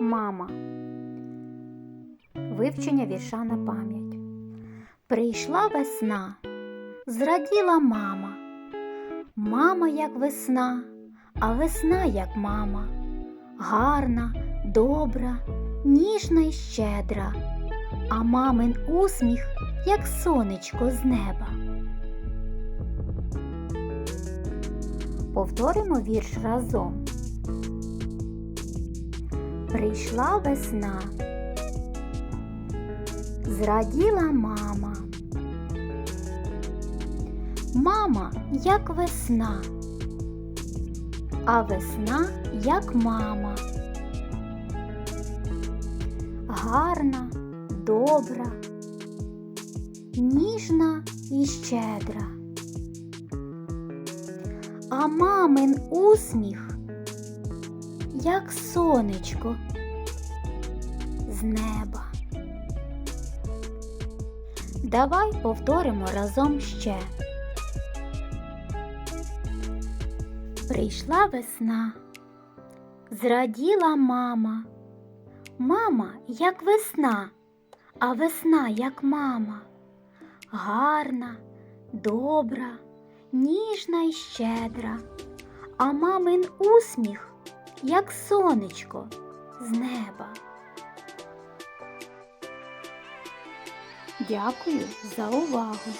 Мама. Вивчення вірша на пам'ять. Прийшла весна, зраділа мама. Мама, як весна, а весна, як мама. Гарна, добра, ніжна і щедра, а мамин усміх, як сонечко з неба. Повторимо вірш разом. Прийшла весна, зраділа мама. Мама, як весна, а весна, як мама. Гарна, добра, ніжна і щедра. А мамин усміх, як сонечко з неба. Давай повторимо разом ще. Прийшла весна, зраділа мама. Мама, як весна, а весна, як мама. Гарна, добра, ніжна і щедра, а мамин усміх, як сонечко з неба. Дякую за увагу!